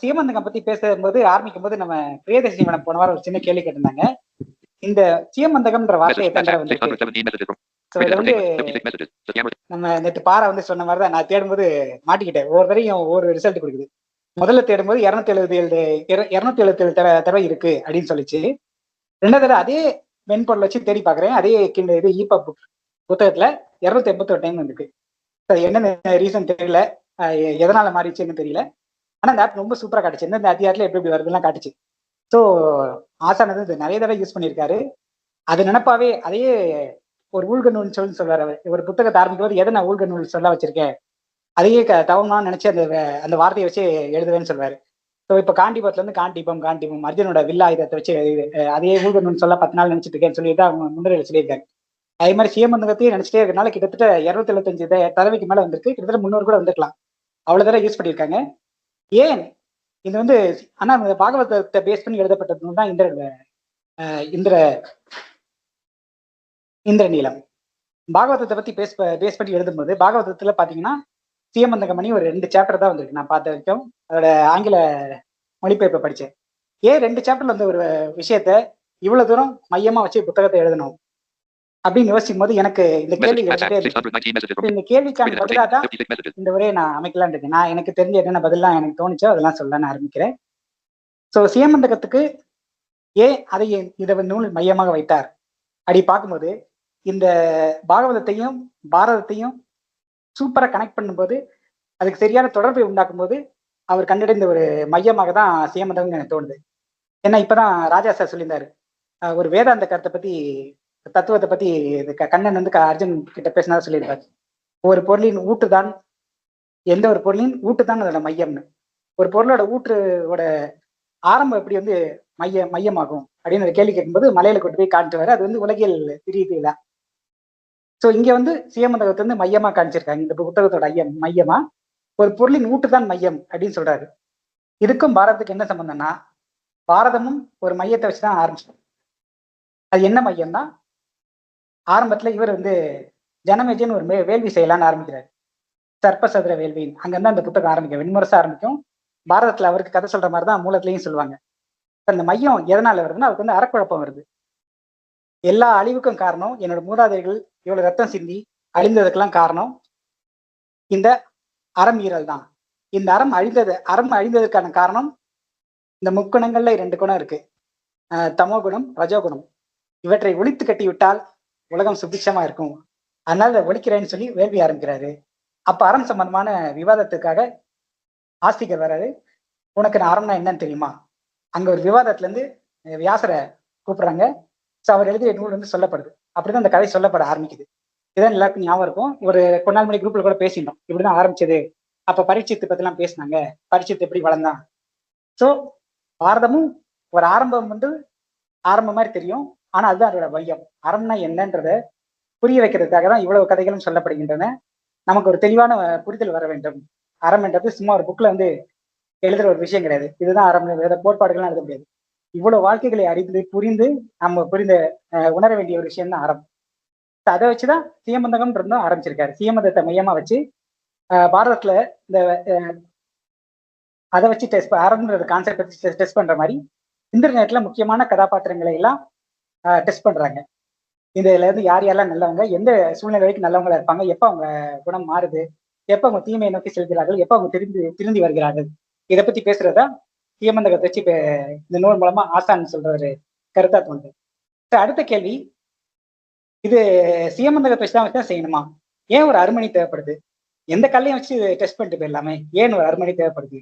சீமந்தகம் பத்தி பேசும்போது ஆரம்பிக்கும் போது நம்ம பிரியதர்ஷினி மேடம் போன வாரம் ஒரு சின்ன கேள்வி கேட்டிருந்தாங்க. இந்த சீமந்தகம்ன்ற வார்த்தை எத்தனை தடவை வந்திருக்கு So இதுல வந்து நம்ம நேற்று பாரா வந்து சொன்ன மாதிரி தான் நான் தேடும்போது மாட்டிக்கிட்டேன். ஒவ்வொரு தடையும் ஒவ்வொரு ரிசல்ட் கொடுக்குது. முதல்ல தேடும்போது இரநூத்தி எழுபத்தி ஏழு இரநூத்தி எழுபத்தி ஏழு தடவை தடவை இருக்கு அப்படின்னு சொல்லிச்சு. ரெண்டாவது தடவை அதே மென்பொருள் வச்சு தேடி பார்க்குறேன் அதே கிண்ட இது இபா புக் புத்தகத்துல இரநூத்தி எண்பத்தொரு டைம் வந்துருக்கு அது என்னென்ன ரீசன் தெரியல எதனால மாறிச்சுன்னு தெரியல. ஆனா இந்த ஆப் ரொம்ப சூப்பராக காட்டுச்சு. எந்தெந்த அதிகாரத்துல எப்படி எப்படி வருதுலாம் காட்டுச்சு. ஸோ ஆசானது இது நிறைய தடவை யூஸ் பண்ணியிருக்காரு. அது நினப்பாவே அதையே ஒரு ஊழ்க நூல் சொல்லி சொல்றாரு அவர். ஒரு புத்தகத்தை ஆரம்பிக்கும் போது எதை நான் ஊழ்க நூல் சொல்ல வச்சிருக்கேன்? அதையே க தவமான்னு நினச்சி அந்த அந்த வார்த்தையை வச்சு எழுதுவேன்னு சொல்வார். ஸோ இப்போ காண்டிபத்துல இருந்து காண்டிபம் காண்டிபம் அர்ஜுனோட வில்லாயுதத்தை வச்சு அதையே ஊழ்க நூல் சொல்ல பத்து நாள் நினச்சிட்டு இருக்கேன்னு சொல்லிட்டு அவங்க முன்னுரையில் சொல்லியிருக்காங்க அதே மாதிரி சீமந்தகத்தையும் நினச்சிட்டே இருக்கனால கிட்டத்தட்ட இரநூத்தி எழுபத்தஞ்சு த- தடவைக்கு மேல வந்திருக்கு. கிட்டத்தட்ட முன்னூறு கூட வந்திருக்கலாம். அவ்வளோ தடவை யூஸ் பண்ணியிருக்காங்க. ஏன்? இது வந்து ஆனா இந்த பாகவதத்தை பேஸ் பண்ணி எழுதப்பட்டது தான் இந்திர இந்திர இந்திர நீளம். பாகவதத்தை பத்தி பேஸ் பேஸ் பண்ணி எழுதும்போது பாகவதத்துல பாத்தீங்கன்னா சீமந்தகமணி ஒரு ரெண்டு சாப்டர் தான் வந்திருக்கு. நான் பார்த்த வரைக்கும் அதோட ஆங்கில மொழிபெயர்ப்பை படிச்சேன் ஏன் ரெண்டு சாப்டர்ல வந்து ஒரு விஷயத்த இவ்வளவு தூரம் மையமா வச்சு புத்தகத்தை எழுதணும்? அப்படின்னு யோசிக்கும் போது எனக்கு இந்த கேள்வி. இந்த கேள்விக்கான பதிலாக தான் இந்த உரையை நான் அமைக்கலாம்னு இருக்கேன் நான் எனக்கு தெரிஞ்ச என்னென்ன பதிலாம் எனக்கு தோணுச்சோ அதெல்லாம் சொல்ல நான் ஆரம்பிக்கிறேன். ஸோ சீமந்தகத்துக்கு ஏன் அதை இதை நூல் மையமாக வைத்தார். அப்படி பார்க்கும்போது இந்த பாகவதத்தையும் பாரதத்தையும் சூப்பரா கனெக்ட் பண்ணும்போது அதுக்கு சரியான தொடர்பை உண்டாக்கும் போது அவர் கண்டடைந்த ஒரு மையமாக தான் சீமந்தகம் எனக்கு தோணுது. ஏன்னா இப்பதான் ராஜா சார் சொல்லியிருந்தாரு. ஒரு வேதாந்த கருத்தை பத்தி தத்துவத்தை பத்தி இது க- கண்ணன் வந்து க- அர்ஜுன் கிட்ட பேசினதா சொல்லியிருப்பாரு. ஒரு பொருளின் ஊட்டுதான் எந்த ஒரு பொருளின் ஊட்டுதான் அதோட மையம்னு. ஒரு பொருளோட ஊற்றுவோட ஆரம்பம் எப்படி வந்து மைய மையமாகும் அப்படின்னு ஒரு கேள்வி கேட்கும்போது மலையில கொண்டு போய் காமிட்டு வர அது வந்து உலகியல் ரீதியில ஸோ இங்க வந்து சீமந்தகத்தை வந்து மையமா காமிச்சிருக்காங்க. இந்த புத்தகத்தோட ஐயம் மையமா? ஒரு பொருளின் ஊட்டுதான் மையம் அப்படின்னு சொல்றாரு. இதுக்கும் பாரதத்துக்கு என்ன சம்பந்தம்னா பாரதமும் ஒரு மையத்தை வச்சுதான் ஆரம்பிச்சோம். அது என்ன மையம்னா ஆரம்பத்துல இவர் வந்து ஜனமேஜன் ஒரு மே- வேள்வி செய்யலாம்னு ஆரம்பிக்கிறார். சர்ப்பசதுர வேள்வின்னு. அங்கிருந்து அந்த புத்தகம் ஆரம்பிக்கும். வெண்முரசா ஆரம்பிக்கும். பாரதத்துல அவருக்கு கதை சொல்ற மாதிரி தான் மூலத்திலையும் சொல்லுவாங்க. அந்த மையம் எதனால வருதுன்னா அவருக்கு வந்து அறக்குழப்பம் வருது. எல்லா அழிவுக்கும் காரணம் என்னோட மூதாதைகள் இவ்வளவு ரத்தம் சிந்தி அழிந்ததுக்கெல்லாம் காரணம் இந்த அறம் ஈரல் தான். இந்த அறம் அழிந்தது அறம் அழிந்ததற்கான காரணம் இந்த முக்குணங்கள்ல இரண்டு குணம் இருக்கு. தமோ குணம் ரஜோகுணம். இவற்றை ஒழித்து கட்டி விட்டால் உலகம் சுபிட்சமா இருக்கும். அதனால ஒழிக்கிறேன்னு சொல்லி வேள்வி ஆரம்பிக்கிறாரு. அப்ப அறம் சம்பந்தமான விவாதத்துக்காக ஆஸ்திகர் வர்றாரு. உனக்கு நான் அறம்னா என்னன்னு தெரியுமா? அங்க ஒரு விவாதத்துல இருந்து வியாசரை கூப்பிடுறாங்க. ஸோ அவர் எழுதிய நூல் வந்து சொல்லப்படுது. அப்படிதான் அந்த கதை சொல்லப்பட ஆரம்பிக்குது. இதான் எல்லாருக்கும் ஞாபகம் இருக்கும். ஒரு கொஞ்ச நாள் மணி குரூப்ல கூட பேசிட்டோம் இப்படிதான் ஆரம்பிச்சது. அப்ப பரீட்சத்தை பத்திலாம் பேசினாங்க. பரீட்சத்தை எப்படி வளர்ந்தான்? ஸோ பாரதமும் ஒரு ஆரம்பம் வந்து ஆரம்பம் மாதிரி தெரியும். ஆனா அதுதான் அதோட மையம் அறம்னா என்னன்றத புரிய வைக்கிறதுக்காக தான் இவ்வளவு கதைகளும் சொல்லப்படுகின்றன. நமக்கு ஒரு தெளிவான புரிதல் வர வேண்டும். அறம் என்றது சும்மா ஒரு புக்ல வந்து எழுதுற ஒரு விஷயம் கிடையாது. இதுதான் அறம் வேத கோட்பாடுகள்லாம் எழுத முடியாது. இவ்வளவு வாழ்க்கைகளை அறிந்து புரிந்து நம்ம புரிந்த உணர வேண்டிய ஒரு விஷயம் தான் அறம் அதை வச்சுதான் சீமந்தகம் இருந்தும் ஆரம்பிச்சிருக்காரு. சீமந்தத்தை மையமா வச்சு பாரதத்துல இந்த அதை வச்சு டெஸ்ட் அறம்ன்ற கான்செப்ட் வச்சு டெஸ்ட் பண்ற மாதிரி இன்டர்நெட்ல முக்கியமான கதாபாத்திரங்களை எல்லாம் டெஸ்ட் பண்றாங்க. இதுல இருந்து யார் யாரெல்லாம் நல்லவங்க எந்த சூழ்நிலை வரைக்கும் நல்லவங்களா இருப்பாங்க எப்ப அவங்க குணம் மாறுது எப்ப அவங்க தீமையை நோக்கி செல்கிறார்கள் எப்ப அவங்க திரும்பி திரும்பி வருகிறார்கள் இதை பத்தி பேசுறதா சீமந்தகத்தை வச்சு இந்த நூல் மூலமா ஆசான் சொல்ற ஒரு கருத்தா தோணுது அடுத்த கேள்வி. இது சீமந்தகத்தை வச்சு தான் வச்சு தான் செய்யணுமா? ஏன் ஒரு அருமணி தேவைப்படுது? எந்த கல்லையும் வச்சு டெஸ்ட் பண்ணிட்டு போயிடலாமே. ஏன் ஒரு அருமணி தேவைப்படுது?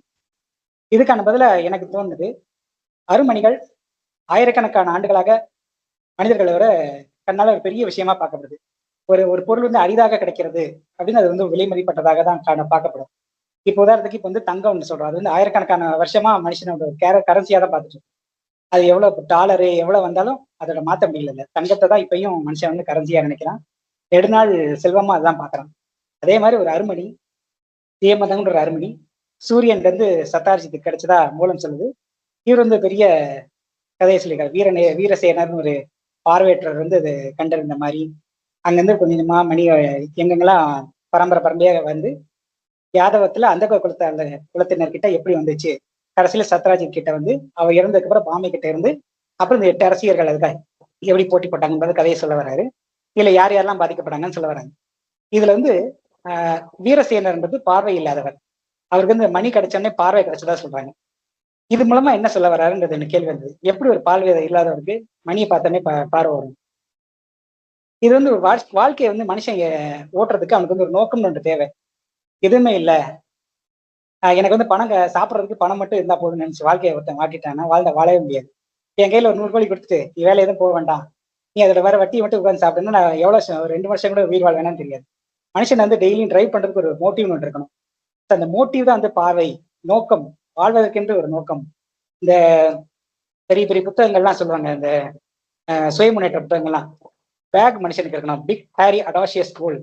இதுக்கான பதிலா எனக்கு தோணுது அருமணிகள் ஆயிரக்கணக்கான ஆண்டுகளாக மனிதர்களை விட கண்ணால ஒரு பெரிய விஷயமா பார்க்கப்படுது. ஒரு ஒரு பொருள் வந்து அரிதாக கிடைக்கிறது அப்படின்னு அது வந்து விலை மதிப்பட்டதாக தான் காண பார்க்கப்படும். இப்போ உதாரணத்துக்கு இப்போ வந்து தங்கம் ஒன்று சொல்றோம். அது வந்து ஆயிரக்கணக்கான வருஷமா மனுஷனோட கேர கரன்சியா தான் பார்த்துட்டு அது அது எவ்வளவு டாலரு எவ்வளவு வந்தாலும் அதோட மாத்த முடியல தங்கத்தை தான் இப்பயும் மனுஷன் வந்து கரன்சியா நினைக்கிறான். நெடுநாள் செல்வமா அதுதான் பாக்குறான் அதே மாதிரி ஒரு அருமணி தீயமதம்ன்ற ஒரு அருமணி சூரியன்ல இருந்து கிடைச்சதா மூலம் சொல்லுது. இவர் வந்து பெரிய கதையை சொல்லியிருக்காரு. வீரனே வீரசேனர்னு ஒரு பார்வையற்றவர் வந்து அது கண்டறிந்த மாதிரி. அங்கேருந்து கொஞ்சம் கொஞ்சமா மணி எங்கெங்கெல்லாம் பரம்பரை பரம்பரையாக வந்து யாதவத்துல அந்த குலத்தை அந்த குலத்தினர்கிட்ட எப்படி வந்துச்சு? கடைசியில சத்ராஜன் கிட்ட வந்து அவர் இறந்ததுக்கு அப்புறம் பாமை கிட்ட இருந்து அப்புறம் இந்த எட்டு அரசியர்கள் அதுக்காக எப்படி போட்டி போட்டாங்கன்றது கதையை சொல்ல வர்றாரு இதுல யார் யாரெல்லாம் பாதிக்கப்பட்டாங்கன்னு சொல்ல வராங்க. இதுல வந்து ஆஹ் வீரசேனர்ன்றது பார்வை இல்லாதவர். அவருக்கு வந்து மணி கிடைச்சோடனே பார்வை கிடைச்சதா சொல்றாங்க. இது மூலமா என்ன சொல்ல வர்றாருன்றது எனக்கு கேள்வி வந்தது. எப்படி ஒரு பார்வை இல்லாதவருக்கு மணியை பார்த்தோன்னே பா பார்வை வரும்? இது வந்து ஒரு வாழ்க்கையை வந்து மனுஷன் ஓட்டுறதுக்கு அவனுக்கு வந்து ஒரு நோக்கம்னு ஒன்று தேவை. எதுவுமே இல்லை. எனக்கு வந்து பணம் சாப்பிட்றதுக்கு பணம் மட்டும் இருந்தா போதும்னு நினச்சி வாழ்க்கையை ஒருத்தன் வாட்டிட்டானா வாழ்ந்த வாழவே முடியாது. என் கையில ஒரு நூறு கோடி கொடுத்துட்டு நீ வேலை எதுவும் போக வேண்டாம். நீ அதோட வேற வட்டி மட்டும் உட்காந்து சாப்பிடணும் நான் எவ்வளவு வருஷம், ஒரு ரெண்டு வருஷம் கூட உயிர் வாழ்வேனான்னு தெரியாது. மனுஷன் வந்து டெய்லியும் ட்ரைவ் பண்ணுறதுக்கு ஒரு மோட்டிவ் ஒன்று இருக்கணும். அந்த மோட்டிவ் தான் வந்து பார்வை நோக்கம். வாழ்வதற்கென்று ஒரு நோக்கம். இந்த பெரிய பெரிய புத்தகங்கள்லாம் சொல்லுவாங்க இந்த சுய முன்னேற்ற புத்தகங்கள்லாம். பேக் மனுஷனுக்கு இருக்கணும். பிக் ஹேரி அடாஷியஸ் கோல்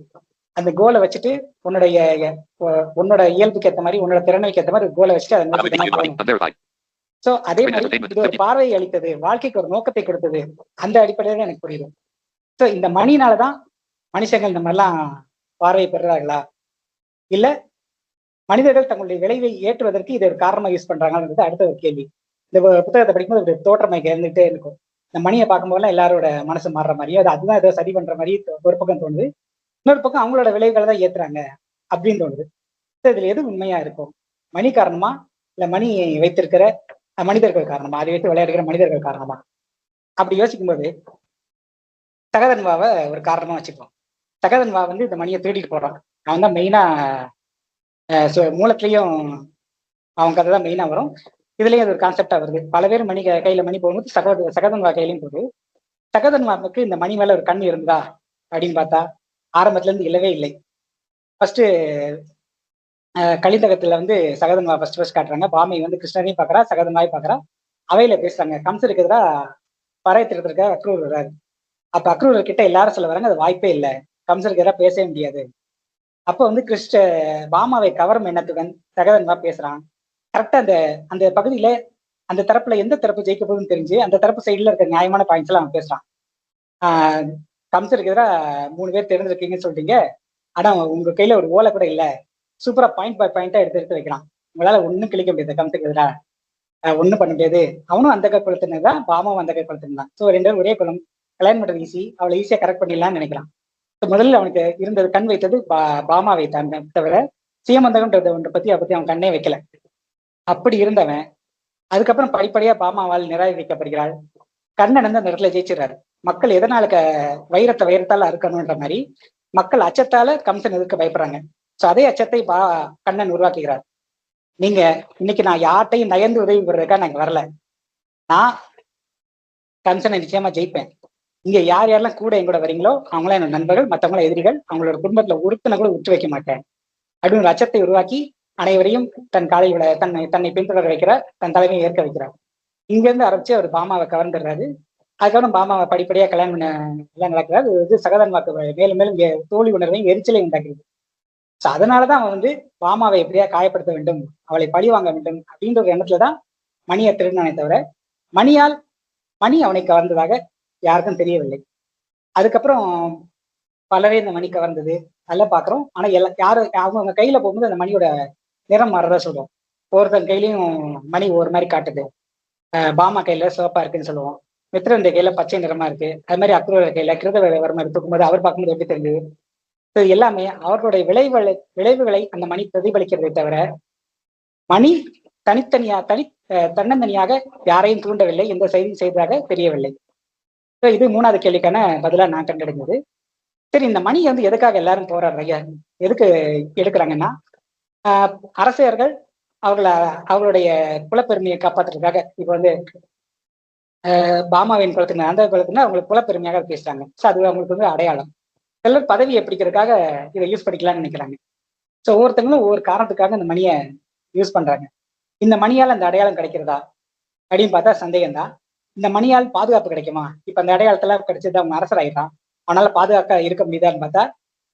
அந்த கோலை வச்சுட்டு உன்னுடைய உன்னோட இயல்புக்கு ஏற்ற மாதிரி உன்னோட திறமைக்கு ஏற்ற மாதிரி கோலை வச்சுட்டு அதை நோக்கி. சோ அதே மாதிரி இது ஒரு பார்வையை அளித்தது வாழ்க்கைக்கு ஒரு நோக்கத்தை கொடுத்தது. அந்த அடிப்படையில எனக்கு புரியுது. சோ இந்த மணினாலதான் மனுஷங்கள் இந்த மாதிரிலாம் பார்வையை பெறுறாங்களா இல்ல மனிதர்கள் தங்களுடைய விளைவை ஏற்றுவதற்கு இது ஒரு காரணமா யூஸ் பண்றாங்கன்றது அடுத்த ஒரு கேள்வி. இந்த புத்தகத்தை படிக்கும்போது ஒரு தோற்றமை இருந்துகிட்டே இருக்கும். இந்த மணியை பார்க்கும்போதெல்லாம் எல்லாரோட மனசு மாறுற மாதிரியும் அது அதுதான் ஏதோ சரி பண்ற மாதிரி ஒரு பக்கம் தோணுது. இன்னொரு பக்கம் அவங்களோட விளைவுகளை தான் ஏத்துறாங்க அப்படின்னு தோணுது. இதுல எது உண்மையா இருக்கும்? மணி காரணமா? இல்ல மணி வைத்திருக்கிற மனிதர்கள் காரணமா? அதை வைத்து விளையாடுகிற மனிதர்கள் காரணமா? அப்படி யோசிக்கும்போது சகதன்வாவை ஒரு காரணமா வச்சுக்குவோம். சகதன்வா வந்து இந்த மணியை தேடிட்டு போறான். அவன் தான் மெயினா மூலத்திலையும் அவங்க கதை தான் மெயினா வரும். இதுலயும் அது ஒரு கான்செப்டா வருது. பல பேர் மணி கையில மணி போகும்போது சகத சகதன்வா கையிலையும் போகுது. சகதன்வாவுக்கு இந்த மணி மேல ஒரு கண் இருந்தா அப்படின்னு பார்த்தா ஆரம்பத்துல இருந்து இல்லவே இல்லை. ஃபர்ஸ்ட் கலிதகத்துல வந்து சகதன்வா ஃபர்ஸ்ட் ஃபர்ஸ்ட் காட்டுறாங்க. பாமை வந்து கிருஷ்ணரையும் பாக்குறா சகதன்வாயும் பாக்குறா அவையில பேசுறாங்க கம்சருக்கு எதிராக பறையத்திற்கு அக்ரூர் வர்றாரு. அப்ப அக்ரூர் கிட்ட எல்லாரும் சொல்ல வராங்க அது வாய்ப்பே இல்லை. கம்சருக்கு எதிராக பேசவே முடியாது. அப்ப வந்து கிறிஸ்ட பாமாவை கவரும் எண்ணத்துடன் சகதன்வா பேசுறான் கரெக்டா அந்த அந்த பகுதியில அந்த தரப்புல எந்த தரப்பு ஜெயிக்க போகுதுன்னு தெரிஞ்சு அந்த தரப்பு சைடுல இருக்க நியாயமான பாயிண்ட்ஸ் எல்லாம் அவன் பேசுறான். ஆஹ் கம்சருக்கு எதிராக மூணு பேர் தெரிஞ்சிருக்கீங்கன்னு சொல்றீங்க. ஆனா உங்க கையில ஒரு ஓலை கூட இல்ல. சூப்பரா பாயிண்ட் பை பாயிண்டா எடுத்து எடுத்து வைக்கிறான். உங்களால ஒண்ணும் கிளிக்க முடியாது கம்சருக்கு எதிராக ஒண்ணும் பண்ண முடியாது. அவனும் அந்த கை குளத்தினர் தான் பாமாவும் அந்த கை குளத்துனதான் தான் ஸோ ரெண்டு பேரும் ஒரே குளம். கல்யாணம் பண்றது ஈஸி அவளை ஈஸியா கரெக்ட் பண்ணிடலாம்னு நினைக்கிறான். முதல்ல அவனுக்கு இருந்தது கண் வைத்தது பா பாமா வைத்தாங்க தவிர சீமந்தகம்ன்றது ஒன்றை பத்தி அதை பத்தி அவன் கண்ணே வைக்கல. அப்படி இருந்தவன் அதுக்கப்புறம் படிப்படியா பாமாவால் நிராகரிக்கப்படுகிறாள். கண்ணன் வந்து அந்த இடத்துல ஜெயிச்சிடறாரு. மக்கள் எதனால வைரத்தை வைரத்தால அறுக்கணுன்ற மாதிரி மக்கள் அச்சத்தால கம்சன் எதிர்க்க பயப்படுறாங்க. சோ அதே அச்சத்தை பா கண்ணன் உருவாக்குகிறார். நீங்க இன்னைக்கு நான் யார்ட்டையும் நயந்து உதவி பெறதுக்காக நான் இங்க வரல. நான் கம்சனை நிச்சயமா ஜெயிப்பேன். இங்க யார் யாரெல்லாம் கூட எங்கூட வரீங்களோ அவங்களாம் என்னோட நண்பர்கள் மற்றவங்கள எதிரிகள் அவங்களோட குடும்பத்துல ஒருத்தனை கூட விட்டு வைக்க மாட்டேன். அப்படின்னு ரச்சத்தை அச்சத்தை உருவாக்கி அனைவரையும் தன் காலை விட தன்னை தன்னை பின்தொடர வைக்கிறார் தன் தலைமையை ஏற்க வைக்கிறார். இங்கிருந்து ஆரம்பிச்சு அவர் பாமாவை கவர்ந்துடுறாரு அதுக்கப்புறம் பாமாவை படிப்படியா கல்யாணம் பண்ண எல்லாம் நடக்கிறார். இது வந்து சகதன்வாக்கு மேலும் மேலும் தோழி உணர்வையும் எரிச்சலையும் உண்டாக்குது. ஸோ அதனாலதான் அவன் வந்து பாமாவை எப்படியா காயப்படுத்த வேண்டும் அவளை பழி வாங்க வேண்டும் அப்படின்ற ஒரு எண்ணத்துலதான் மணியை திருடினானே தவிர மணியால் மணி அவனை கவர்ந்ததாக யாருக்கும் தெரியவில்லை. அதுக்கப்புறம் பலவே இந்த மணி கவர்ந்தது. அதெல்லாம் பார்க்குறோம் ஆனா எல்லா யாரு அவங்க கையில போகும்போது அந்த மணியோட நிறம் மாறதா சொல்லுவோம். ஒருத்தன் கையிலயும் மணி ஒரு மாதிரி காட்டுது. பாமா கையில சிவப்பாக இருக்குன்னு சொல்லுவோம். மித்திரன் கையில பச்சை நிறமா இருக்கு. அது மாதிரி அக்ரூர கையில கிருதவர்மர் தூக்கும்போது அவர் பார்க்கும்போது எப்படி தெரிஞ்சது? இது எல்லாமே அவர்களுடைய விளைவுகளை விளைவுகளை அந்த மணி பிரதிபலிக்கிறதை தவிர மணி தனித்தனியா தனி அஹ் தன்னந்தனியாக யாரையும் தூண்டவில்லை. எந்த செய்தியும் செய்ததாக தெரியவில்லை. இது மூணாவது கேள்விக்கான பதிலா நான் கண்டடைஞ்சது சரி இந்த மணி வந்து எதுக்காக எல்லாரும் போராடுறீங்க எதுக்கு எடுக்கிறாங்கன்னா ஆஹ் அரசியர்கள் அவர்கள அவர்களுடைய குலப்பெருமையை காப்பாத்துறதுக்காக இப்போ வந்து ஆஹ் பாமாவின் குலத்தினர் அந்த குலத்தினர் அவங்களுக்கு குலப்பெருமையாக பேசுறாங்க. ஸோ அது அவங்களுக்கு வந்து அடையாளம். சிலர் பதவியை பிடிக்கிறதுக்காக இதை யூஸ் பண்ணிக்கலாம்னு நினைக்கிறாங்க. ஸோ ஒவ்வொருத்தங்களும் ஒவ்வொரு காரணத்துக்காக இந்த மணியை யூஸ் பண்றாங்க. இந்த மணியால் அந்த அடையாளம் கிடைக்கிறதா? அப்படின்னு பார்த்தா சந்தேகம் தான் இந்த மணியால் பாதுகாப்பு கிடைக்குமா? இப்ப அந்த அடையாளத்துல கிடைச்சது அவங்க அரசராயிட்டான் அவனால பாதுகாக்க இருக்க முடியுதான்னு பார்த்தா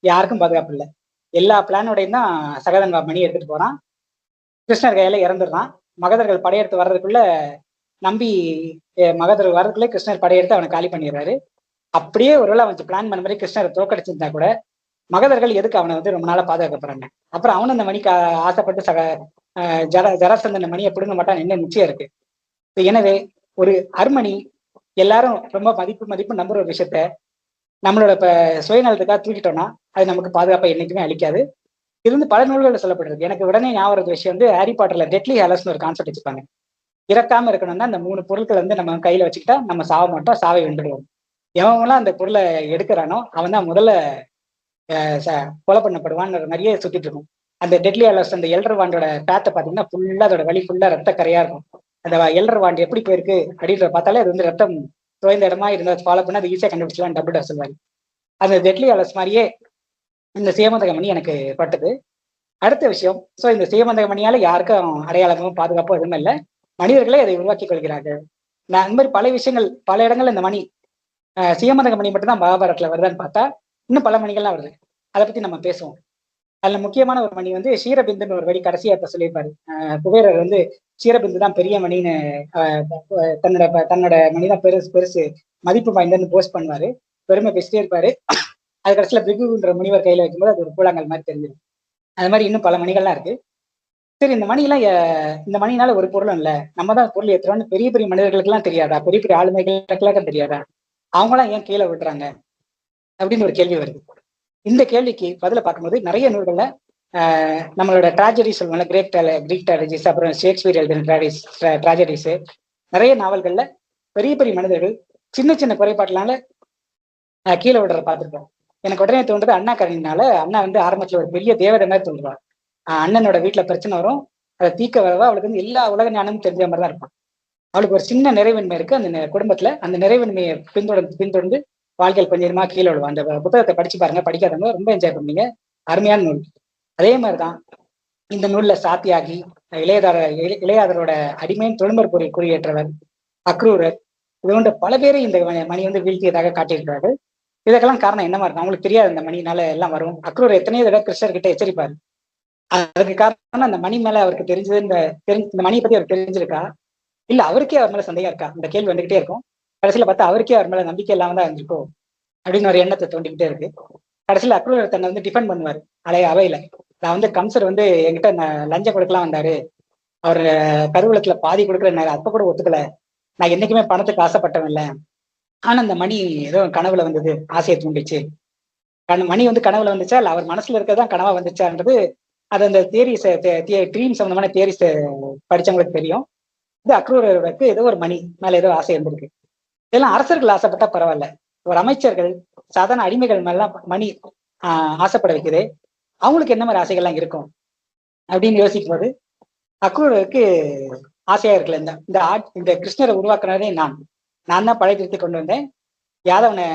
யாருக்கும் பாதுகாப்பு இல்லை. எல்லா பிளானோடையும் தான் சகதன் மணி எடுத்துட்டு போறான். கிருஷ்ணர் கையில இறந்துடுறான். மகதர்கள் படையெடுத்து வர்றதுக்குள்ள நம்பி மகதர்கள் மகதர் வர்றதுக்குள்ளே கிருஷ்ணர் படையெடுத்து அவனை காலி பண்ணிடுறாரு. அப்படியே ஒருவேளை அவன் பிளான் பண்ண மாதிரி கிருஷ்ணரை தோக்கடிச்சிருந்தா கூட மகதர்கள் எதுக்கு அவனை வந்து ரொம்ப நாளா பாதுகாக்கப்படுறாங்க அப்புறம் அவனும் அந்த மணிக்கு ஆசைப்பட்டு சக ஆஹ் ஜர ஜராசந்தன் மணியை பிடுங்க மாட்டான் என்ன நிச்சயம் இருக்கு? எனவே ஒரு அர்மணி எல்லாரும் ரொம்ப மதிப்பு மதிப்பு நம்புற ஒரு விஷயத்த நம்மளோட இப்ப சுயநலத்துக்காக தூக்கிட்டோம்னா அது நமக்கு பாதுகாப்பை என்னைக்குமே அளிக்காது. இருந்து பல நூல்களில் சொல்லப்பட்டிருக்கு எனக்கு உடனே ஞாபகம் விஷயம் வந்து ஹாரி பாட்டர்ல டெட்லி ஹேலஸ்னு ஒரு கான்செப்ட் வச்சுப்பாங்க இறக்காம இருக்கணும்னா அந்த மூணு பொருட்கள் வந்து நம்ம கையில வச்சுக்கிட்டா நம்ம சாவ மாட்டோம் சாவை வெண்டுடுவோம் எவன்லாம் அந்த பொருளை எடுக்கிறானோ அவன் தான் முதல்ல ச- கொலை பண்ணப்படுவான்னு மாதிரியே சுத்திட்டு இருக்கும். அந்த டெட்லி அலர்ஸ் அந்த எல்டர் வாண்டோட பேத்தை பார்த்தீங்கன்னா ஃபுல்லா அதோட வலி ஃபுல்லா ரத்த கரையா இருக்கும். அந்த எல்டர் வாண்ட் எப்படி போயிருக்கு அப்படின்றத பார்த்தாலே அது வந்து ரத்தம் துவைந்த இடமா இருந்தால் ஃபாலோ பண்ணி அது ஈஸியாக கண்டுபிடிச்சலாம் டபுள் சொல்லுவாங்க அந்த டெட்லி அலஸ் மாதிரியே இந்த சேமந்தகமணி எனக்கு பட்டது. அடுத்த விஷயம் சோ இந்த சேமந்தகமணியால யாருக்கும் அடையாளமும் பாதுகாப்பும் எதுவுமே இல்லை. மனிதர்களே அதை உருவாக்கி கொள்கிறார்கள். நான் இந்த மாதிரி பல விஷயங்கள் பல இடங்கள்ல இந்த மணி அஹ் சீமந்தக மணி மட்டும்தான் மகாபாரத்தில் வருதான்னு பார்த்தா இன்னும் பல மணிகள்லாம் வருது. அதை பத்தி நம்ம பேசுவோம். அதுல முக்கியமான ஒரு மணி வந்து சீரபிந்துன்னு ஒரு வரி கடைசியா இப்ப சொல்லியிருப்பாரு. அஹ் குபேரர் வந்து சீரபிந்து தான் பெரிய மணின்னு தன்னோட தன்னோட மணி தான் பெருசு பெருசு மதிப்பு வாய்ந்தன்னு போஸ்ட் பண்ணுவாரு. பெருமை பேசிட்டே இருப்பாரு. அது கடைசியில பிகுன்ற முனிவர் கையில வைக்கும்போது அது ஒரு கூழாங்கல் மாதிரி தெரிஞ்சிடும். அது மாதிரி இன்னும் பல மணிகள்லாம் இருக்கு. சரி இந்த மணிலாம் இந்த மணினால ஒரு பொருளும் இல்ல. நம்ம தான் பொருள் ஏத்துறோம்னு பெரிய பெரிய மனிதர்களுக்கெல்லாம் தெரியாதா? பெரிய பெரிய ஆளுமைகளுக்கெல்லாம் தெரியாதா? அவங்களாம் ஏன் கீழே விடுறாங்க? அப்படின்னு ஒரு கேள்வி வருது. இந்த கேள்விக்கு பதில பார்க்கும்போது நிறைய நூல்கள்ல நம்மளோட ட்ராஜடி சொல்லுவாங்க கிரேக் கிரீக் ட்ராஜடிஸ் அப்புறம் ஷேக்ஸ்பியர் எழுதின ட்ராடிஸ் ட்ராஜடிஸ் நிறைய நாவல்கள்ல பெரிய பெரிய மனிதர்கள் சின்ன சின்ன குறைபாட்டினால கீழே விடுறத பார்த்துருக்கோம் எனக்கு உடனே தோன்றது அண்ணா கரணினால அண்ணா வந்து ஆரம்பத்துல ஒரு பெரிய தேவதை மாதிரி தோன்றுவான் அண்ணனோட வீட்டுல பிரச்சனை வரும் அதை தீக்க வரவா அவளுக்கு வந்து எல்லா உலக ஞானமும் தெரிஞ்ச மாதிரி தான் இருப்பான். அவளுக்கு ஒரு சின்ன நிறைவின்மை இருக்கு அந்த குடும்பத்துல அந்த நிறைவின்மையை பின்தொடர்ந்து பின்தொடர்ந்து வாழ்க்கையில் கொஞ்சமா கீழே விழுவோம். அந்த புத்தகத்தை படிச்சு பாருங்க. படிக்காதவங்க ரொம்ப என்ஜாய் பண்ணுவீங்க. அருமையான நூல். அதே மாதிரிதான் இந்த நூல்ல சாத்தியாகி இளையதார இளையாதரோட அடிமையின் தொழில்முறை பொறி குறியேற்றவர் அக்ரூரர் இது போன்ற பல பேரை இந்த மணி- வந்து வீழ்த்தியதாக காட்டியிருக்கிறார் இதுக்கெல்லாம் காரணம் என்னமா இருக்கும் அவங்களுக்கு தெரியாது இந்த மணினால எல்லாம் வரும். அக்ரூர் எத்தனையோ தடவை கிருஷ்ணர்கிட்ட எச்சரிப்பாரு. அதுக்கு காரணம் அந்த மணி மேல அவருக்கு தெரிஞ்சது இந்த தெரிஞ்சு இந்த மணியை பத்தி அவருக்கு தெரிஞ்சிருக்கா? இல்ல அவருக்கே அவர் மேல சந்தேகம் இருக்கா? இந்த கேள்வி வந்துகிட்டே இருக்கும். கடைசியில பார்த்தா அவருக்கே அவர் மேல நம்பிக்கை இல்லாம தான் இருந்திருக்கும் அப்படின்னு ஒரு எண்ணத்தை தோண்டிக்கிட்டே இருக்கு. கடைசியில அக்ரூரர் தன்னை வந்து டிஃபெண்ட் பண்ணுவார். அலைய அவையில. நான் வந்து கம்சர் வந்து என்கிட்ட லஞ்சம் கொடுக்கலாம் வந்தாரு. அவர் கருவூலத்துல பாதி கொடுக்குற அப்ப கூட ஒத்துக்கல. நான் என்னைக்குமே பணத்துக்கு ஆசைப்பட்டவன் இல்ல. ஆனா அந்த மணி ஏதோ கனவுல வந்தது. ஆசையை தூண்டிச்சு. கண- மணி வந்து கனவுல வந்துச்சா? இல்ல அவர் மனசுல இருக்கதான் கனவா வந்துச்சான்றது அது அந்த தியரிஸ் ட்ரீம் சம்பந்தமான தியரிஸ் படிச்சவங்களுக்கு தெரியும். இது அக்ரூரருக்கு ஏதோ ஒரு மணி மேல ஏதோ ஆசை இருந்திருக்கு. இதெல்லாம் அரசர்கள் ஆசைப்பட்டா பரவாயில்ல. ஒரு அமைச்சர்கள் சாதாரண அடிமைகள் மேலாம் மணி ஆஹ் ஆசைப்பட வைக்குது. அவங்களுக்கு என்ன மாதிரி ஆசைகள்லாம் இருக்கும்? அப்படின்னு யோசிக்கும் போது அக்ரூருக்கு ஆசையா இருக்குல்ல இந்த இந்த ஆட் இந்த கிருஷ்ணரை உருவாக்குனதே நான். நான் தான் பழைய திருத்தி கொண்டு வந்தேன். யாதவனை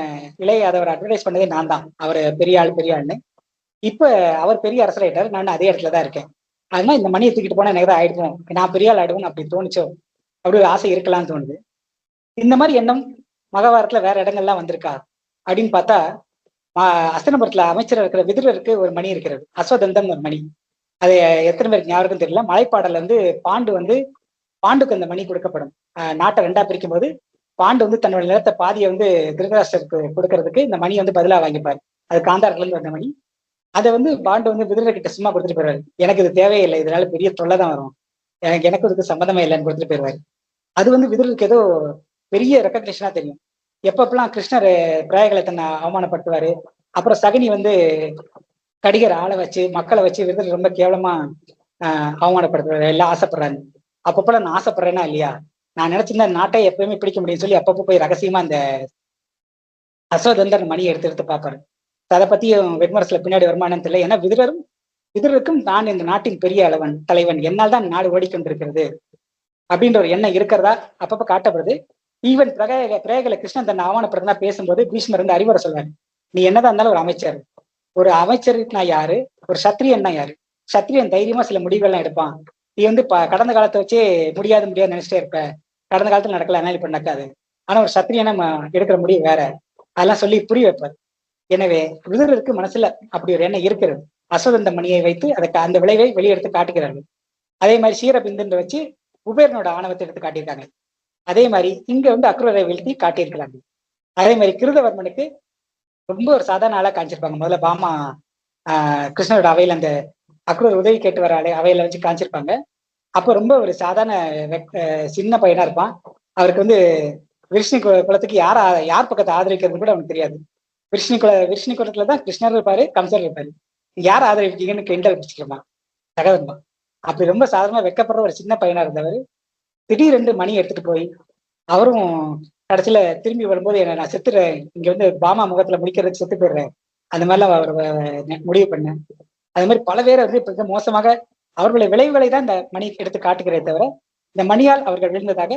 இளைய யாதவரை அட்வர்டைஸ் பண்ணதே நான் தான். அவர் பெரிய ஆள் பெரிய ஆள்னு இப்ப அவர் பெரிய அரசராயிட்டாரு நான் அதே இடத்துல தான் இருக்கேன். அதனால இந்த மணியை தூக்கிட்டு போனா எனக்கு தான் ஆயிடுவோம் நான் பெரிய ஆள் ஆயிடுவோம் அப்படி தோணுச்சோ? அப்படி ஒரு ஆசை இருக்கலாம்னு தோணுது. இந்த மாதிரி எண்ணம் மகாபாரத்துல வேற இடங்கள்லாம் வந்திருக்கா? அப்படின்னு பார்த்தா மா- அஸ்தினபுரத்துல அமைச்சர் இருக்கிற விதுரருக்கு ஒரு மணி இருக்கிறது. அஸ்வதந்தம் ஒரு மணி. அது எத்தனை பேருக்கு ஞாபகம் தெரியல. மலைப்பாடல்ல வந்து பாண்டு வந்து பாண்டுக்கு அந்த மணி கொடுக்கப்படும். நாட்டை ரெண்டா பிரிக்கும் போது பாண்டு வந்து தன்னோட நிலத்தை பாதியை வந்து திருதராஷ்டருக்கு கொடுக்கறதுக்கு இந்த மணி வந்து பதிலா வாங்கிப்பாரு. அது காந்தாரத்துல இருந்து வந்த மணி. அதை வந்து பாண்டு வந்து விதுரர் கிட்ட சும்மா கொடுத்துட்டு போயிருவாரு எனக்கு இது தேவையில்லை. இதனால பெரிய தொல்லை தான் வரும். எனக்கு எனக்கு இதுக்கு சம்மந்தமே இல்லைன்னு கொடுத்துட்டு போயிருவாரு அது வந்து விதுரருக்கு ஏதோ பெரிய ரெக்கக்னேஷனா தெரியும். எப்பப்பெல்லாம் கிருஷ்ணர் பிரயாகளை தன்னை அவமானப்படுத்துவாரு அப்புறம் சகுனி வந்து கடிகர் ஆளை வச்சு மக்களை வச்சு விருது ரொம்ப கேவலமா ஆஹ் அவமானப்படுத்துவாரு எல்லாம் ஆசைப்படுறாங்க அப்பப்பெல்லாம் நான் ஆசைப்படுறேன்னா இல்லையா? நான் நினைச்சிருந்த நாட்டை எப்பயுமே பிடிக்க முடியும்னு சொல்லி அப்பப்போ போய் ரகசியமா அந்த அசோதந்தர் மணியை எடுத்து எடுத்து பார்ப்பாரு. அதை பத்தியும் வெட்மரசுல பின்னாடி வருமானம் தெரியல. ஏன்னா விதிரரும் விதிரருக்கும் நான் இந்த நாட்டின் பெரிய அளவன் தலைவன். என்னால் தான் நாடு ஓடிக்கொண்டிருக்கிறது அப்படின்ற ஒரு எண்ணம் இருக்கிறதா அப்பப்ப காட்டப்படுது. ஈவன் பிரக பிரேகல கிருஷ்ணன் தன்னை ஆவணப்படுறதா பேசும்போது பீஷ்மர் வந்து அறிவுரை சொல்வாரு. நீ என்னதான் இருந்தாலும் ஒரு அமைச்சர். ஒரு அமைச்சர்னா யாரு? ஒரு சத்திரியன்னா யாரு? சத்திரியன் தைரியமா சில முடிவுகள்லாம் எடுப்பான். நீ வந்து கடந்த காலத்தை வச்சே முடியாது முடியாது நினைச்சிட்டே இருப்ப. கடந்த காலத்துல நடக்கல அதனால இப்ப நடக்காது. ஆனா ஒரு சத்திரியனா எடுக்கிற முடிவு வேற. அதெல்லாம் சொல்லி புரிய வைப்பார். எனவே விருதருக்கு மனசுல அப்படி ஒரு எண்ணம் இருக்கிறது. அஸ்வதந்த மணியை வைத்து அதுக்கு அந்த விளைவை வெளியெடுத்து காட்டுகிறார்கள். அதே மாதிரி சீரபிந்துன்ற வச்சு குபேரனோட ஆணவத்தை எடுத்து காட்டியிருக்காங்க. அதே மாதிரி இங்க வந்து அக்ரூரை வீழ்த்தி காட்டியிருக்கிறாங்க. அதே மாதிரி கிருதவர்மனுக்கு ரொம்ப ஒரு சாதாரண ஆளா காமிச்சிருப்பாங்க. முதல்ல பாமா ஆஹ் கிருஷ்ணரோட அவையில அந்த அக்ரூர் உதவி கேட்டு வர அலை அவையில வச்சு காமிச்சிருப்பாங்க. அப்போ ரொம்ப ஒரு சாதாரண சின்ன பையனா இருப்பான். அவருக்கு வந்து விஷ்ணு குலத்துக்கு யார் யார் பக்கத்தை ஆதரிக்கிறது கூட அவனுக்கு தெரியாது. விஷ்ணு குல விஷ்ணு குலத்துல தான் கிருஷ்ணர் இருப்பாரு கம்சர் இருப்பாரு. யார் ஆதரிப்பீங்கன்னு கிண்டல் பிடிச்சிருப்பான் தகவன்பா அப்படி ரொம்ப சாதாரணமா வெக்கப்படுற ஒரு சின்ன பையனா இருந்தவர். திடீரென்று மணி எடுத்துட்டு போய் அவரும் கடைசியில திரும்பி வரும்போது என்ன நான் செத்துறேன் இங்க வந்து பாமா முகத்துல முடிக்கிறது செத்து போயிடுறேன் அந்த மாதிரிலாம் அவர் முடிவு பண்ணேன். அது மாதிரி பல பேரை வந்து இப்ப மோசமாக அவர்களுடைய விளைவுகளை தான் இந்த மணி எடுத்து காட்டுகிறே தவிர இந்த மணியால் அவர்கள் விழுந்ததாக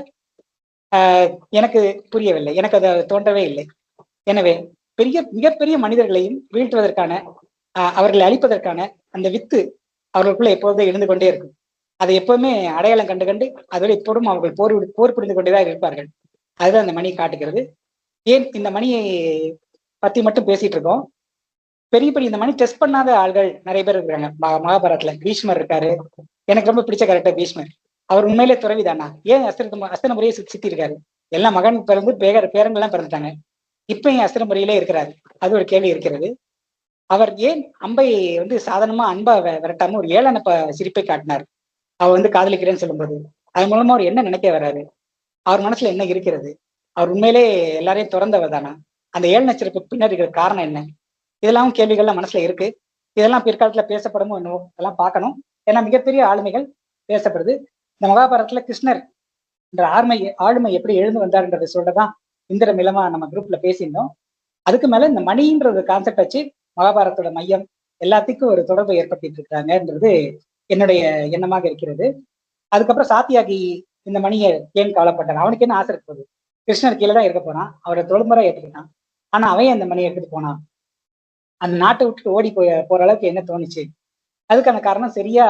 ஆஹ், எனக்கு புரியவில்லை. எனக்கு அது தோன்றவே இல்லை. எனவே பெரிய மிகப்பெரிய மனிதர்களையும் வீழ்த்துவதற்கான ஆஹ், அவர்களை அழிப்பதற்கான அந்த வித்து அவர்களுக்குள்ள எப்போதும் இருந்து கொண்டே இருக்கும். அதை எப்பவுமே அடையாளம் கண்டு கண்டு அதோட எப்போதும் அவர்கள் போர் விடு- போர் புரிந்து கொண்டுதான் இருப்பார்கள். அதுதான் அந்த மணி காட்டுகிறது. ஏன் இந்த மணியை பத்தி மட்டும் பேசிட்டு இருக்கோம். பெரிய பெரிய இந்த மணி டெஸ்ட் பண்ணாத ஆள்கள் நிறைய பேர் இருக்காங்க. மகாபாரத்ல பீஷ்மர் இருக்காரு. எனக்கு ரொம்ப பிடிச்ச கேரக்டர் பீஷ்மர். அவர் உண்மையிலே துறவிதானா? ஏன் அஸ்திர அஸ்திர முறையை சுத்தி இருக்காரு எல்லாம் மகன் பிறந்து பேகர் பேரங்கள்லாம் பிறந்துட்டாங்க. இப்ப ஏன் அஸ்திர முறையிலே இருக்கிறாரு? அது ஒரு கேள்வி இருக்கிறது. அவர் ஏன் அம்பை வந்து சாதாரணமா அன்பா விரட்டாம ஒரு ஏளன சிரிப்பை காட்டினார்? அவ வந்து காதலிக்கிறேன்னு சொல்லும்போது அது மூலமா அவர் என்ன நினைக்க வர்றாரு? அவர் மனசுல என்ன இருக்கிறது? அவர் உண்மையிலே எல்லாரையும் திறந்தவர் தானா? அந்த ஏழு சிறப்பு பின்னாடி இருக்கிற காரணம் என்ன? இதெல்லாம் கேள்விகள்லாம் மனசுல இருக்கு. இதெல்லாம் பிற்காலத்துல பேசப்படுமோ என்னவோ இதெல்லாம் பார்க்கணும். ஏன்னா மிகப்பெரிய ஆளுமைகள் பேசப்படுது. இந்த மகாபாரதத்துல கிருஷ்ணர் என்ற ஆர்மை ஆளுமை எப்படி எழுந்து வந்தாருன்றதை சொல்லதான் இந்திர மிலமா நம்ம குரூப்ல பேசியிருந்தோம். அதுக்கு மேல இந்த மணின்ற ஒரு கான்செப்ட் வச்சு மகாபாரதத்தோட மையம் எல்லாத்துக்கும் ஒரு தொடர்பு ஏற்படுத்திட்டு இருக்காங்கன்றது என்னுடைய எண்ணமாக இருக்கிறது. அதுக்கப்புறம் சாத்தியாகி இந்த மணியை ஏன் கவலைப்பட்டான் அவனுக்கு என்ன ஆசை இருக்குது? போகுது கிருஷ்ணர் கீழே தான் இருக்க போனான் அவரை தொழுமுறை ஏற்றுக்கிட்டான் ஆனா அவன் அந்த மணியை எடுத்துட்டு போனான்? அந்த நாட்டை விட்டுட்டு ஓடி போய் போற அளவுக்கு என்ன தோணுச்சு? அதுக்கான காரணம் சரியா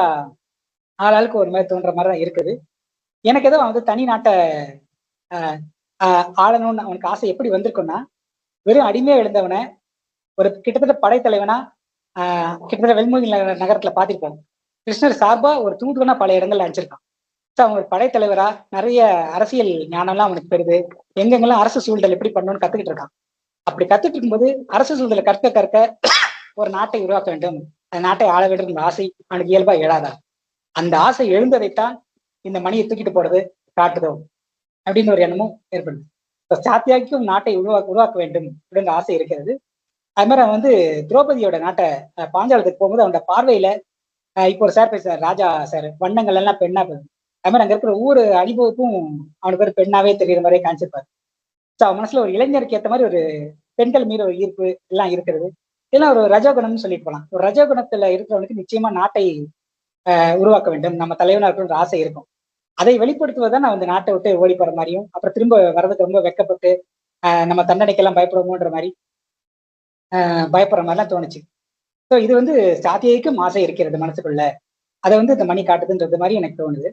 ஆளாளுக்கு ஒரு மாதிரி தோன்ற மாதிரி தான் இருக்குது. எனக்கு ஏதோ அவன் வந்து தனி நாட்டை ஆஹ் ஆஹ் ஆளணும்னு அவனுக்கு ஆசை எப்படி வந்திருக்குன்னா வெறும் அடிமையா எழுந்தவனை ஒரு கிட்டத்தட்ட படைத்தலைவனா ஆஹ் கிட்டத்தட்ட வெண்முகி நகர- நகரத்துல பார்த்திருப்பாங்க கிருஷ்ணர் சார்பா ஒரு தூதுவனா பல இடங்கள்ல அனுப்பிச்சிருக்கான். ஸோ அவன் ஒரு படைத்தலைவரா நிறைய அரசியல் ஞானம்லாம் அவனுக்கு பெறுது. எங்கெங்கெல்லாம் அரசு சூழ்நிலை எப்படி பண்ணணும்னு கத்துக்கிட்டு இருக்கான். அப்படி கத்துட்டு இருக்கும்போது அரசு சூழ்நிலை கற்க கற்க ஒரு நாட்டை உருவாக்க வேண்டும். அந்த நாட்டை ஆள வேண்டும் என்ற ஆசை அவனுக்கு இயல்பா எழாதா? அந்த ஆசை எழுந்ததைத்தான் இந்த மணியை தூக்கிட்டு போறது காட்டுதோ? அப்படின்னு ஒரு எண்ணமும் ஏற்படுது. இப்போ சாத்தியாக்கும் நாட்டை உருவாக்க உருவாக்க வேண்டும் அப்படிங்கிற ஆசை இருக்கிறது. அது மாதிரி அவன் வந்து திரௌபதியோட நாட்டை பாஞ்சாலத்துக்கு போகும்போது அவனோட பார்வையில இப்போ ஒரு சார் பேசுறாரு ராஜா சார் வண்ணங்கள் எல்லாம் பெண்ணா போகுது. அது மாதிரி அங்க இருக்கிற ஒவ்வொரு அனுபவத்தும் அவனுக்கு ஒரு பெண்ணாவே தெரியுற மாதிரி காமிச்சிருப்பாரு. ஸோ அவன் மனசுல ஒரு இளைஞருக்கு ஏற்ற மாதிரி ஒரு பெண்கள் மீது ஒரு ஈர்ப்பு எல்லாம் இருக்கிறது. இதெல்லாம் ஒரு ரஜோகுணம்னு சொல்லிட்டு போலாம். ஒரு ரஜோகுணத்துல இருக்கிறவனுக்கு நிச்சயமா நாட்டை ஆஹ் உருவாக்க வேண்டும். நம்ம தலைவனா இருக்கணும்ன்ற ஆசை இருக்கும். அதை வெளிப்படுத்துவதுதான் நான் அந்த நாட்டை விட்டு ஓடி போற மாதிரியும் அப்புறம் திரும்ப வர்றதுக்கு ரொம்ப வெக்கப்பட்டு ஆஹ் நம்ம தண்டனைக்கெல்லாம் பயப்படுவோமோன்ற மாதிரி ஆஹ் பயப்படுற மாதிரிலாம் தோணுச்சு. ஸோ இது வந்து சாத்தியக்கும் ஆசை இருக்கிறது மனசுக்குள்ள. அதை வந்து இந்த மணி காட்டுதுன்றது மாதிரி எனக்கு தோணுது.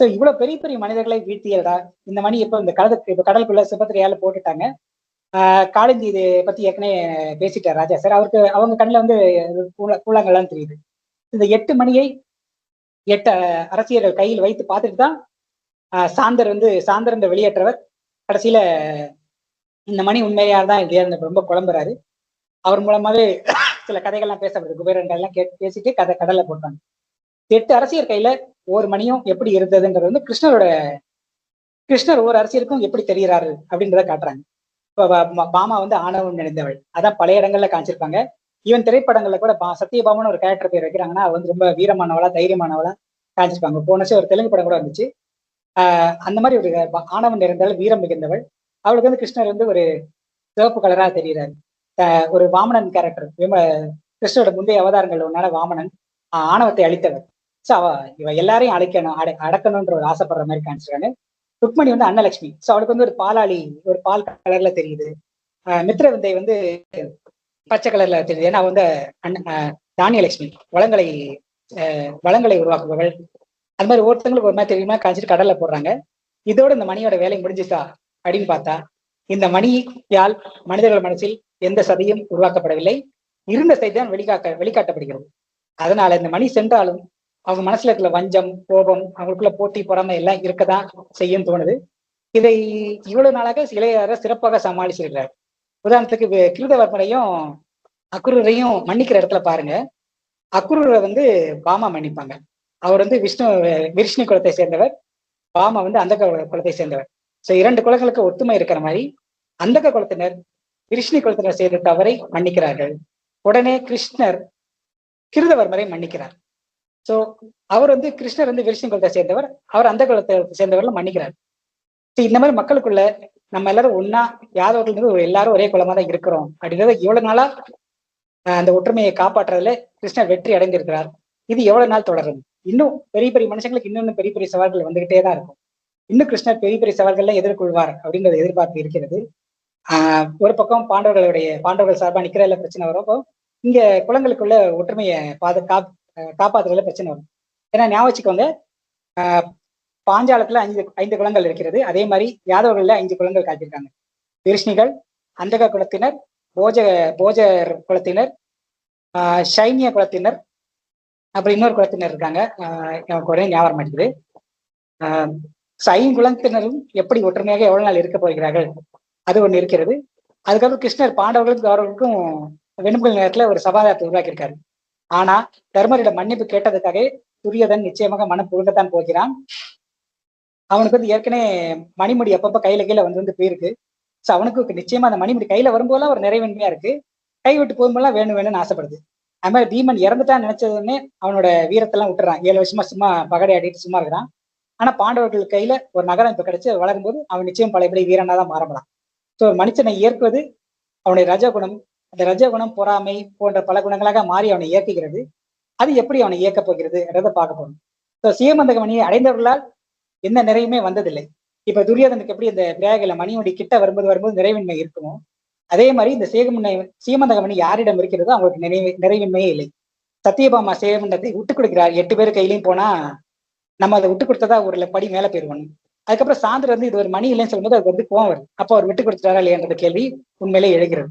ஸோ இவ்வளோ பெரிய பெரிய மனிதர்களை வீழ்த்தியதா? இந்த மணி இப்போ இந்த கடலுக்கு இப்போ கடலுக்குள்ள சுபத்திரையால போட்டுட்டாங்க. ஆஹ் காளிந்தி இது பத்தி ஏற்கனவே பேசிட்டார் ராஜா சார். அவருக்கு அவங்க கண்ணில் வந்து கூழ- கூழாங்கல்லாம் தெரியுது. இந்த எட்டு மணியை எட்டு அரசியல் கையில் வைத்து பார்த்துட்டு தான் ஆஹ், சாந்தர் வந்து சாந்தர் என்ற வெளியேற்றவர். கடைசியில இந்த மணி உண்மையார் தான் இல்லையா ரொம்ப குழம்புறாரு. அவர் மூலமாவே சில கதைகள்லாம் பேசப்படுது. குபேரன் எல்லாம் கே பேசிட்டு கதை கடலை போட்டாங்க. எட்டு அரசியர் கையில ஒவ்வொரு மணியும் எப்படி இருந்ததுன்றது வந்து கிருஷ்ணரோட கிருஷ்ணர் ஒவ்வொரு அரசியருக்கும் எப்படி தெரிகிறாரு அப்படின்றத காட்டுறாங்க. இப்போ பாமா வந்து ஆணவம் நிறைந்தவள் அதான் பல இடங்கள்ல காமிச்சிருப்பாங்க. ஈவன் திரைப்படங்கள்ல கூட பா- சத்யபாமன் ஒரு கேரக்டர் பேர் வைக்கிறாங்கன்னா அவர் வந்து ரொம்ப வீரமானவளா தைரியமானவளா காமிச்சிருப்பாங்க. போன ஒரு தெலுங்கு படம் கூட வந்துச்சு. ஆஹ் அந்த மாதிரி ஒரு ஆணவம் நிறைந்தவள் வீரம் மிகுந்தவள். அவளுக்கு வந்து கிருஷ்ணர் வந்து ஒரு சிவப்பு கலரா தெரிகிறாரு. ஒரு வாமனன் கேரக்டர் கிருஷ்ணோட முந்தைய அவதாரங்கள் ஒன்னால வாமனன் ஆணவத்தை அழித்தவர். ஸோ அவ இவ எல்லாரையும் அழைக்கணும் அடை அடக்கணுன்ற ஒரு ஆசைப்படுற மாதிரி காமிச்சிருக்காங்க. ருக்மணி வந்து அன்னலட்சுமி ஸோ அவளுக்கு வந்து ஒரு பாலாளி ஒரு பால் கலர்ல தெரியுது. ஆஹ் மித்ர விந்தை வந்து பச்சை கலர்ல தெரியுது. ஏன்னா வந்து அன்ன- தானியலட்சுமி வளங்களை ஆஹ் வளங்களை உருவாக்குபவள். அது மாதிரி ஒருத்தங்களுக்கு ஒரு மாதிரி தெரியுமா? காய்ச்சிட்டு கடல்ல போடுறாங்க. இதோட இந்த மணியோட வேலை முடிஞ்சுச்சா அப்படின்னு பார்த்தா இந்த மணியால் மனிதர்கள் மனசில் எந்த சதியும் உருவாக்கப்படவில்லை. இருந்த சதி தான் வெளிக்காக்க வெளிக்காட்டப்படுகிறது. அதனால இந்த மணி சென்றாலும் அவங்க மனசுல இருக்கிற வஞ்சம் கோபம் அவங்களுக்குள்ள போட்டி பொறாமை எல்லாம் இருக்கதான் செய்யும் தோணுது. இதை இவ்வளவு நாளாக இளையராஜா சிறப்பாக சமாளிச்சிருக்கிறார். உதாரணத்துக்கு வி- கிருதவர்மரையும் அக்குரரையும் மன்னிக்கிற இடத்துல பாருங்க. அக்குரரை வந்து பாமா மன்னிப்பாங்க. அவர் வந்து விஷ்ணு விஷ்ணு குலத்தை சேர்ந்தவர். பாமா வந்து அந்த குலத்தை சேர்ந்தவர். ஸோ இரண்டு குலங்களுக்கு ஒத்துமை இருக்கிற மாதிரி அந்தக குலத்தினர் விஷ்ணு குலத்தினர் செய்த தவறை மன்னிக்கிறார்கள். உடனே கிருஷ்ணர் கிருதவர்மரை மன்னிக்கிறார். ஸோ அவர் வந்து கிருஷ்ணர் வந்து விஷ்ணு குலத்தை சேர்ந்தவர். அவர் அந்த குலத்தை சேர்ந்தவர்ல மன்னிக்கிறார். இந்த மாதிரி மக்களுக்குள்ள நம்ம எல்லாரும் ஒன்னா யாதவர்கள் இருந்து எல்லாரும் ஒரே குலமா தான் இருக்கிறோம். அப்படின்றத இவ்வளவு நாளா அஹ், அந்த ஒற்றுமையை காப்பாற்றுறதுல கிருஷ்ணர் வெற்றி அடைந்திருக்கிறார். இது எவ்வளவு நாள் தொடரும்? இன்னும் பெரிய பெரிய மனுஷங்களுக்கு இன்னும் பெரிய பெரிய சவால்கள் வந்துகிட்டே தான் இருக்கும். இன்னும் கிருஷ்ணர் பெரிய பெரிய சவால்கள்ல எதிர்கொள்வார் அப்படின்றது எதிர்பார்ப்பு இருக்கிறது. ஒரு பக்கம் பாண்டவர்களுடைய பாண்டவர்கள் சார்பாக நிக்கிறதுல பிரச்சனை வரும். அப்போ இங்க குளங்களுக்குள்ள ஒற்றுமையை பாது காப் காப்பாத்துறதுல பிரச்சனை வரும். ஏன்னா ஞாபகம் வச்சுக்கோங்க ஆஹ் பாஞ்சாலத்துல ஐந்து ஐந்து குளங்கள் இருக்கிறது. அதே மாதிரி யாதவர்கள்ல ஐந்து குளங்கள் காட்டியிருக்காங்க. விருஷ்ணிகள் அந்தக குலத்தினர் போஜ போஜர் குலத்தினர் ஆஹ் சைனிய குலத்தினர் அப்புறம் இன்னொரு குலத்தினர் இருக்காங்க. ஆஹ் எனக்கு உடனே ஞாபகம் மாட்டேங்குது ஆஹ் so எப்படி ஒற்றுமையாக எவ்வளவு நாள் இருக்க போகிறார்கள்? அது ஒண்ணு இருக்கிறது. அதுக்கப்புறம் கிருஷ்ணர் பாண்டவர்களுக்கும் கௌரவர்களுக்கும் வெண்புகள் நேரத்துல ஒரு சபாதாரத்தை உருவாக்கியிருக்காரு. ஆனா தர்மரிடம் மன்னிப்பு கேட்டதுக்காக துரியதன் நிச்சயமாக மனம் புகழத்தான் போகிறான். அவனுக்கு வந்து ஏற்கனவே மணிமுடி அப்பப்ப கையில கீழே வந்து வந்து போயிருக்கு. ஸோ அவனுக்கு நிச்சயமா அந்த மணிமுடி கையில வரும்போதெல்லாம் ஒரு நிறைவேண்மையா இருக்கு. கை விட்டு போகும்போதெல்லாம் வேணும் வேணும்னு ஆசைப்படுது. அது மாதிரி பீமன் இறந்துட்டான்னு நினைச்சதுன்னே அவனோட வீரத்தெல்லாம் விட்டுறான். ஏழு வருஷமா சும்மா பகடை ஆடிட்டு சும்மா இருக்கிறான். ஆனா பாண்டவர்கள் கையில ஒரு நகரம் இப்ப கிடைச்சு வளரும்போது அவன் நிச்சயம் பழையபடி வீரனா தான் மாறப்படான் ஸோ மனுஷனை இயக்குவது அவனுடைய ரஜகுணம் அந்த ரஜகுணம் பொறாமை போன்ற பல குணங்களாக மாறி அவனை இயக்குகிறது. அது எப்படி அவனை இயக்கப் போகிறது என்றதை பார்க்க போகணும் ஸோ சீமந்தகமணியை அடைந்தவர்களால் எந்த நிறைவுமே வந்ததில்லை. இப்ப துரியோதனுக்கு எப்படி இந்த பிரயாகில மணியோடி கிட்ட வரும்போது வரும்போது நிறைவின்மை இருக்குமோ அதே மாதிரி இந்த சேகமுனை சீமந்தகமணி யாரிடம் இருக்கிறதோ அவங்களுக்கு நிறைவு நிறைவின்மையே இல்லை. சத்தியபாமா சேமந்தத்தை விட்டு கொடுக்கிறார். எட்டு பேர் கையிலையும் போனா நம்ம அதை விட்டு கொடுத்ததா ஒரு படி மேல போயிருவோம் அதுக்கப்புறம் சாந்தர் வந்து இது ஒரு மணி இல்லைன்னு சொல்லும்போது அது வந்து கோவம் வருது. அப்போ அவர் விட்டு கொடுத்துட்டாரா இல்லையன்றது கேள்வி உண்மையிலே எழுகிறது.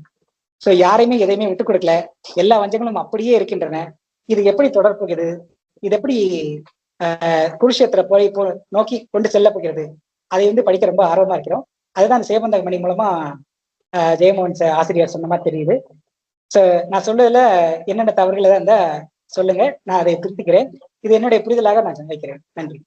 சோ யாரையுமே எதையுமே விட்டு கொடுக்கல. எல்லா வஞ்சங்களும் அப்படியே இருக்கின்றன. இது எப்படி தொடர்புகிறது இது எப்படி ஆஹ் குருஷேத்திர போய் போ நோக்கி கொண்டு செல்ல போகிறது? அதை வந்து படிக்க ரொம்ப ஆர்வமா இருக்கிறோம். அதுதான் சேவந்த மணி மூலமா ஆஹ் ஜெயமோகன் ஆசிரியர் சொன்ன மாதிரி தெரியுது. சோ நான் சொல்றதுல என்னென்ன தவறுகள் இருந்தா சொல்லுங்க. நான் அதை திருத்திக்கிறேன். இது என்னுடைய புரிதலாக நான் வைக்கிறேன் நன்றி.